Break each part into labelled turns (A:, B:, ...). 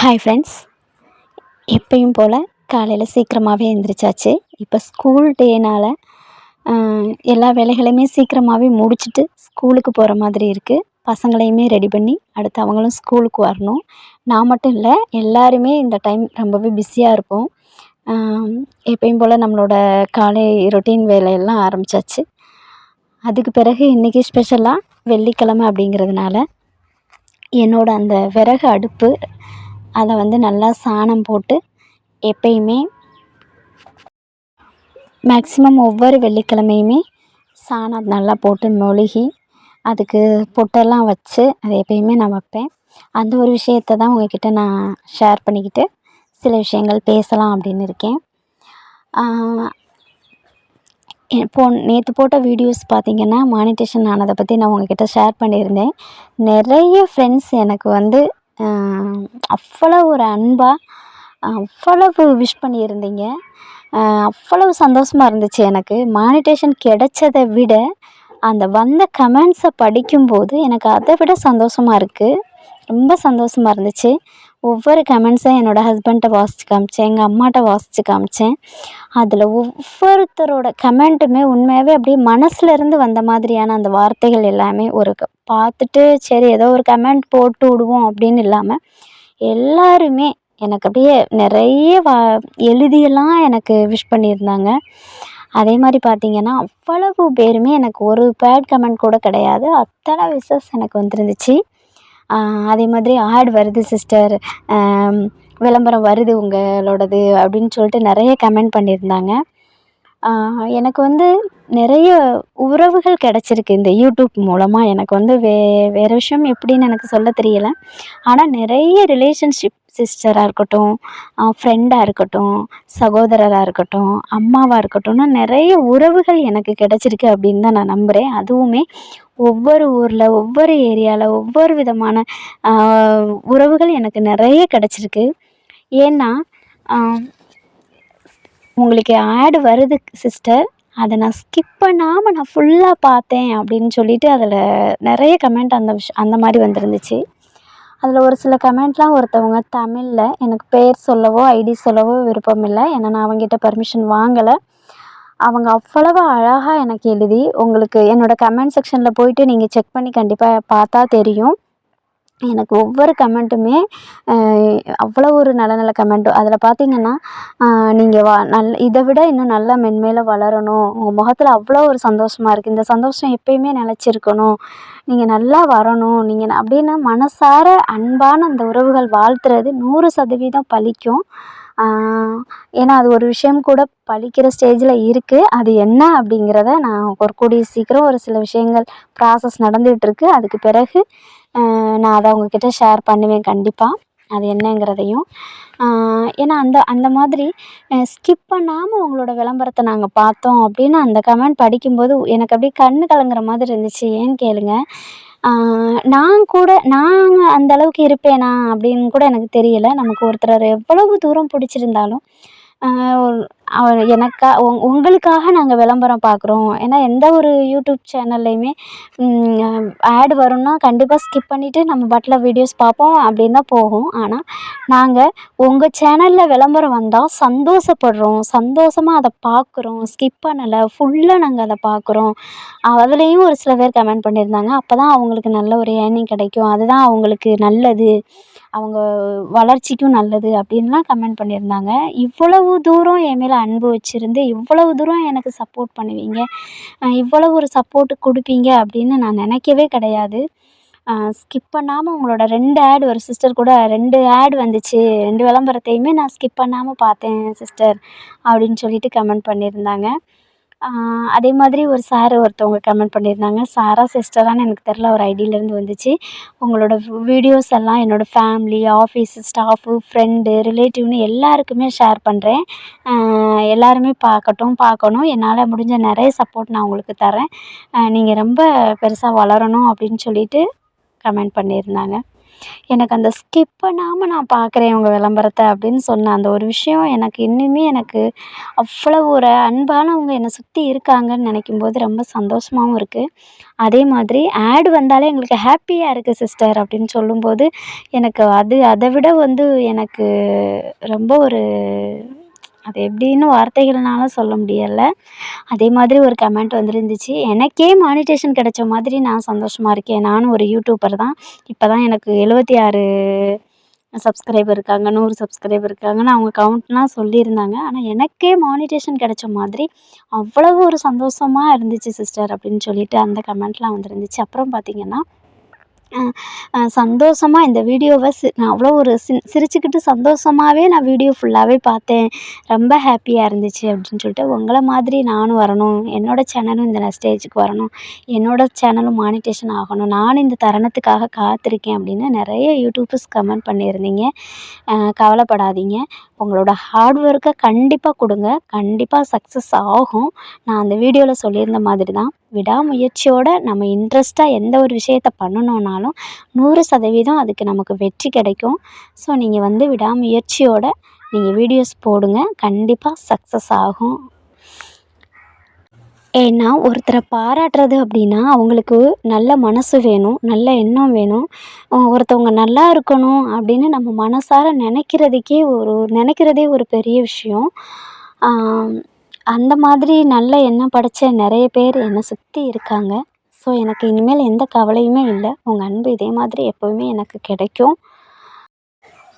A: Hi friends எப்பயும் போல் காலையில் சீக்கிரமாகவே எழுந்திரிச்சாச்சு இப்போ ஸ்கூல் டேனால் எல்லா வேலைகளையுமே சீக்கிரமாகவே முடிச்சுட்டு ஸ்கூலுக்கு போகிற மாதிரி இருக்குது பசங்களையுமே ரெடி பண்ணி அடுத்து அவங்களும் ஸ்கூலுக்கு வரணும். நான் மட்டும் இல்லை எல்லாருமே இந்த டைம் ரொம்பவே பிஸியாக இருப்போம். எப்பயும் போல் நம்மளோட காலை ரொட்டீன் வேலையெல்லாம் ஆரம்பித்தாச்சு அதுக்கு பிறகு இன்றைக்கி ஸ்பெஷலாக வெள்ளிக்கிழமை அப்படிங்கிறதுனால என்னோடய அந்த விறகு அடுப்பு அதை வந்து நல்லா சாணம் போட்டு எப்பயுமே மேக்ஸிமம் ஒவ்வொரு வெள்ளிக்கிழமையுமே சாணம் நல்லா போட்டு மொழுகி அதுக்கு பொட்டெல்லாம் வச்சு அதை எப்பயுமே நான் வைப்பேன். அந்த ஒரு விஷயத்தை தான் உங்ககிட்ட நான் ஷேர் பண்ணிக்கிட்டு சில விஷயங்கள் பேசலாம் அப்படின்னு இருக்கேன். இப்போ நேற்று போட்ட வீடியோஸ் பார்த்திங்கன்னா மானிட்டேஷன் ஆனதை பற்றி நான் உங்கள்கிட்ட ஷேர் பண்ணியிருந்தேன். நிறைய ஃப்ரெண்ட்ஸ் எனக்கு வந்து அவ்வளோ ஒரு அன்பாக அவ்வளவு விஷ் பண்ணியிருந்தீங்க. அவ்வளவு சந்தோஷமாக இருந்துச்சு எனக்கு. மானிட்டேஷன் கிடைச்சதை விட அந்த வந்த கமெண்ட்ஸை படிக்கும்போது எனக்கு அதை விட சந்தோஷமாக இருக்குது ரொம்ப சந்தோஷமாக இருந்துச்சு. ஒவ்வொரு கமெண்ட்ஸும் என்னோடய ஹஸ்பண்ட்டை வாசித்து காமிச்சேன் எங்கள் அம்மாட்ட வாசித்து காமித்தேன் அதில் ஒவ்வொருத்தரோட கமெண்ட்டுமே உண்மையாகவே அப்படியே மனசுலேருந்து வந்த மாதிரியான அந்த வார்த்தைகள் எல்லாமே ஒரு பார்த்துட்டு சரி ஏதோ ஒரு கமெண்ட் போட்டு விடுவோம் அப்படின்னு இல்லாமல் எல்லாருமே எனக்கு அப்படியே நிறைய வா எழுதியெல்லாம் எனக்கு விஷ் பண்ணியிருந்தாங்க. அதே மாதிரி பார்த்திங்கன்னா அவ்வளவு பேருமே எனக்கு ஒரு பேட் கமெண்ட் கூட கிடையாது. அத்தனை விசஸ் எனக்கு வந்துருந்துச்சு. அதே மாதிரி ஆட் வருது சிஸ்டர் விளம்பரம் வருது உங்களோடது அப்படின்னு சொல்லிட்டு நிறைய கமெண்ட் பண்ணியிருந்தாங்க. எனக்கு வந்து நிறைய உறவுகள் கிடச்சிருக்கு இந்த யூடியூப் மூலமாக எனக்கு வந்து வே வேறு விஷயம் எப்படின்னு எனக்கு சொல்ல தெரியலை. ஆனால் நிறைய ரிலேஷன்ஷிப் சிஸ்டராக இருக்கட்டும் ஃப்ரெண்டாக இருக்கட்டும் சகோதரராக இருக்கட்டும் அம்மாவாக இருக்கட்டும்னா நிறைய உறவுகள் எனக்கு கிடச்சிருக்கு அப்படின்னு தான் நான் நம்புகிறேன் அதுவுமே ஒவ்வொரு ஊரில் ஒவ்வொரு ஏரியாவில் ஒவ்வொரு விதமான உறவுகள் எனக்கு நிறைய கிடச்சிருக்கு. ஏன்னா உங்களுக்கு ஆடு வருது சிஸ்டர் அதை நான் ஸ்கிப் பண்ணாமல் நான் ஃபுல்லாக பார்த்தேன் அப்படின்னு சொல்லிட்டு அதில் நிறைய கமெண்ட் அந்த விஷ் அந்த மாதிரி வந்துருந்துச்சு. அதில் ஒரு சில கமெண்ட்லாம் ஒருத்தவங்க தமிழில் எனக்கு பேர் சொல்லவோ ஐடி சொல்லவோ விருப்பம் இல்லை. ஏன்னா நான் அவங்ககிட்ட பர்மிஷன் வாங்கலை. அவங்க அவ்வளவு அழகாக எனக்கு எழுதி உங்களுக்கு என்னோடய கமெண்ட் செக்ஷனில் போயிட்டு நீங்கள் செக் பண்ணி கண்டிப்பாக பார்த்தா தெரியும். எனக்கு ஒவ்வொரு கமெண்ட்டுமே அவ்வளோ ஒரு நல்ல நல்ல கமெண்ட்டு அதில் பார்த்தீங்கன்னா நீங்கள் வா நல் இதை விட இன்னும் நல்லா மென்மேலும் வளரணும். உங்கள் முகத்தில் அவ்வளோ ஒரு சந்தோஷமாக இருக்குது இந்த சந்தோஷம் எப்பயுமே நிலச்சிருக்கணும். நீங்கள் நல்லா வரணும். நீங்கள் அப்படின்னு மனசார அன்பான அந்த உறவுகள் வாழ்த்துறது நூறு சதவீதம் பலிக்கும். ஏன்னா அது ஒரு விஷயம் கூட பழிக்கிற ஸ்டேஜில் இருக்குது அது என்ன அப்படிங்கிறத நான் ஒரு கூடிய சீக்கிரம் ஒரு சில விஷயங்கள் ப்ராசஸ் நடந்துகிட்ருக்கு அதுக்கு பிறகு நான் அதை அவங்கக்கிட்ட ஷேர் பண்ணுவேன் கண்டிப்பாக அது என்னங்கிறதையும். ஏன்னா அந்த அந்த மாதிரி ஸ்கிப் பண்ணாமல் உங்களோட விளம்பரத்தை நாங்கள் பார்த்தோம் அப்படின்னு அந்த கமெண்ட் படிக்கும்போது எனக்கு அப்படியே கண்ணு கலங்குற மாதிரி இருந்துச்சு. ஏன்னு கேளுங்கள் நான் கூட நான் அந்த அளவுக்கு இருப்பேனா அப்படின்னு கூட எனக்கு தெரியலை. நமக்கு ஒருத்தரை எவ்வளவு தூரம் பிடிச்சிருந்தாலும் ஒரு அவர் எனக்கா உங் உங்களுக்காக நாங்கள் விளம்பரம் பார்க்குறோம் ஏன்னா எந்த ஒரு யூடியூப் சேனல்லையுமே ஆட் வரும்னா கண்டிப்பாக ஸ்கிப் பண்ணிவிட்டு நம்ம பாட்டில் வீடியோஸ் பார்ப்போம் அப்படின்னு தான் போகும். ஆனால் நாங்கள் உங்கள் சேனலில் விளம்பரம் வந்தால் சந்தோஷப்படுறோம். சந்தோஷமாக அதை பார்க்குறோம் ஸ்கிப் பண்ணலை. ஃபுல்லாக நாங்கள் அதை பார்க்குறோம் அதுலேயும் ஒரு சில பேர் கமெண்ட் பண்ணியிருந்தாங்க. அப்போ தான் அவங்களுக்கு நல்ல ஒரு ஏர்னிங் கிடைக்கும். அதுதான் அவங்களுக்கு நல்லது. அவங்க வளர்ச்சிக்கும் நல்லது அப்படின்லாம் கமெண்ட் பண்ணியிருந்தாங்க. இவ்வளவு தூரம் என் மேலே அன்பு வச்சுருந்து இவ்வளவு தூரம் எனக்கு சப்போர்ட் பண்ணுவீங்க. இவ்வளவு ஒரு சப்போர்ட் கொடுப்பீங்க அப்படின்னு நான் நினைக்கவே கிடையாது. ஸ்கிப் பண்ணாமல் உங்களோட ரெண்டு ஆட் ஒரு சிஸ்டர் கூட ரெண்டு ஆட் வந்துச்சு. ரெண்டு விளம்பரத்தையுமே நான் ஸ்கிப் பண்ணாமல் பார்த்தேன் சிஸ்டர் அப்படின்னு சொல்லிட்டு கமெண்ட் பண்ணியிருந்தாங்க. அதே மாதிரி ஒரு சார் ஒருத்தவங்க கமெண்ட் பண்ணியிருந்தாங்க. சாரா சிஸ்டரான்னு எனக்கு தெரில ஒரு ஐடியிலேருந்து வந்துச்சு. உங்களோட வீடியோஸ் எல்லாம் என்னோடய ஃபேமிலி ஆஃபீஸ் ஸ்டாஃபு ஃப்ரெண்டு ரிலேட்டிவ்னு எல்லாருக்குமே ஷேர் பண்ணுறேன் எல்லாருமே பார்க்கட்டும் பார்க்கணும். என்னால் முடிஞ்ச நிறைய சப்போர்ட் நான் உங்களுக்கு தரேன். நீங்கள் ரொம்ப பெருசாக வளரணும் அப்படின்னு சொல்லிட்டு கமெண்ட் பண்ணியிருந்தாங்க. எனக்கு அந்த ஸ்கிப் பண்ணாமல் நான் பார்க்குறேன் உங்கள் விளம்பரத்தை அப்படின்னு சொன்ன அந்த ஒரு விஷயம் எனக்கு இன்னுமே எனக்கு அவ்வளோ ஒரு அன்பானவங்க என்னை சுற்றி இருக்காங்கன்னு நினைக்கும் போது ரொம்ப சந்தோஷமாகவும் இருக்குது அதே மாதிரி ஆட் வந்தாலே எங்களுக்கு ஹாப்பியாக இருக்குது சிஸ்டர் அப்படின்னு சொல்லும்போது எனக்கு அது அதை விட வந்து எனக்கு ரொம்ப ஒரு அது எப்படின்னு வார்த்தைகள்னால சொல்ல முடியலை. அதே மாதிரி ஒரு கமெண்ட் வந்துருந்துச்சு. எனக்கே மானிட்டேஷன் கிடைச்ச மாதிரி நான் சந்தோஷமாக இருக்கேன். நானும் ஒரு யூடியூபர் தான். இப்போ தான் எனக்கு எழுபத்தி ஆறு சப்ஸ்கிரைபர் இருக்காங்க நூறு சப்ஸ்கிரைபர் இருக்காங்கன்னு அவங்க கவுண்ட்லாம் சொல்லியிருந்தாங்க. ஆனால் எனக்கே மானிட்டேஷன் கிடைச்ச மாதிரி அவ்வளவு ஒரு சந்தோஷமாக இருந்துச்சு சிஸ்டர் அப்படின்னு சொல்லிட்டு அந்த கமெண்ட்லாம் வந்துருந்துச்சு. அப்புறம் பார்த்திங்கன்னா சந்தோஷமாக இந்த வீடியோவை சி நான் அவ்வளோ ஒரு சி சிரிச்சுக்கிட்டு சந்தோஷமாகவே நான் வீடியோ ஃபுல்லாகவே பார்த்தேன். ரொம்ப ஹாப்பியாக இருந்துச்சு அப்படின்னு சொல்லிட்டு உங்களை மாதிரி நானும் வரணும். என்னோடய சேனலும் இந்த ஸ்டேஜுக்கு வரணும். என்னோடய சேனலும் மானிட்டேஷன் ஆகணும். நானும் இந்த தருணத்துக்காக காத்திருக்கேன் அப்படின்னு நிறைய யூடியூபர்ஸ் கமெண்ட் பண்ணியிருந்தீங்க. கவலைப்படாதீங்க. உங்களோட ஹார்ட் ஒர்க்கை கண்டிப்பாக கொடுங்க. கண்டிப்பாக சக்ஸஸ் ஆகும். நான் அந்த வீடியோவில் சொல்லியிருந்த மாதிரி தான் விடாமுயற்சியோடு நம்ம இன்ட்ரெஸ்ட்டாக எந்த ஒரு விஷயத்தை விஷயத்த பண்ணணுன்னாலும் நூறு சதவீதம் அதுக்கு நமக்கு வெற்றி கிடைக்கும். ஸோ நீங்கள் வந்து விடாமுயற்சியோடு நீங்கள் வீடியோஸ் போடுங்க. கண்டிப்பாக சக்ஸஸ் ஆகும். ஏன்னா ஒருத்தரை பாராட்டுறது அப்படின்னா அவங்களுக்கு நல்ல மனசு வேணும் நல்ல எண்ணம் வேணும். ஒருத்தவங்க நல்லா இருக்கணும் அப்படின்னு நம்ம மனசார நினைக்கிறதுக்கே ஒரு நினைக்கிறதே ஒரு பெரிய விஷயம். அந்த மாதிரி நல்ல எண்ணம் படைச்ச நிறைய பேர் என்னை சுற்றி இருக்காங்க. ஸோ எனக்கு இனிமேல் எந்த கவலையுமே இல்லை. உங்கள் அன்பு இதே மாதிரி எப்போவுமே எனக்கு கிடைக்கும்.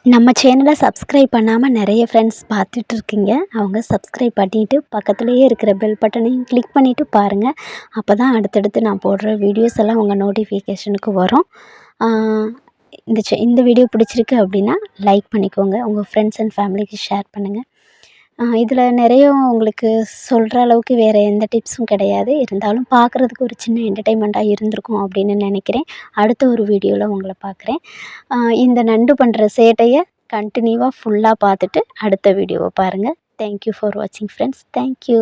A: நம்ம சேனலை சப்ஸ்கிரைப் பண்ணாமல் நிறைய ஃப்ரெண்ட்ஸ் பார்த்துட்ருக்கீங்க அவங்க சப்ஸ்கிரைப் பண்ணிவிட்டு பக்கத்துலேயே இருக்கிற பெல் பட்டனையும் கிளிக் பண்ணிவிட்டு பாருங்கள் அப்போ தான் அடுத்தடுத்து நான் போடுற வீடியோஸ் எல்லாம் உங்கள் நோட்டிஃபிகேஷனுக்கு வரும். இந்த இந்த வீடியோ பிடிச்சிருக்கு அப்படின்னா லைக் பண்ணிக்கோங்க. உங்கள் ஃப்ரெண்ட்ஸ் அண்ட் ஃபேமிலிக்கு ஷேர் பண்ணுங்கள் இதில் நிறைய உங்களுக்கு சொல்கிற அளவுக்கு வேறு எந்த டிப்ஸும் கிடையாது. இருந்தாலும் பார்க்குறதுக்கு ஒரு சின்ன என்டர்டைன்மெண்ட்டாக இருந்திருக்கும் அப்படின்னு நினைக்கிறேன். அடுத்த ஒரு வீடியோவில் உங்களை பார்க்குறேன் இந்த நண்டு பண்ணுற சேட்டையை கண்டினியூவாக ஃபுல்லாக பார்த்துட்டு அடுத்த வீடியோவை பாருங்கள் தேங்க்யூ ஃபார் வாட்சிங் ஃப்ரெண்ட்ஸ் தேங்க்யூ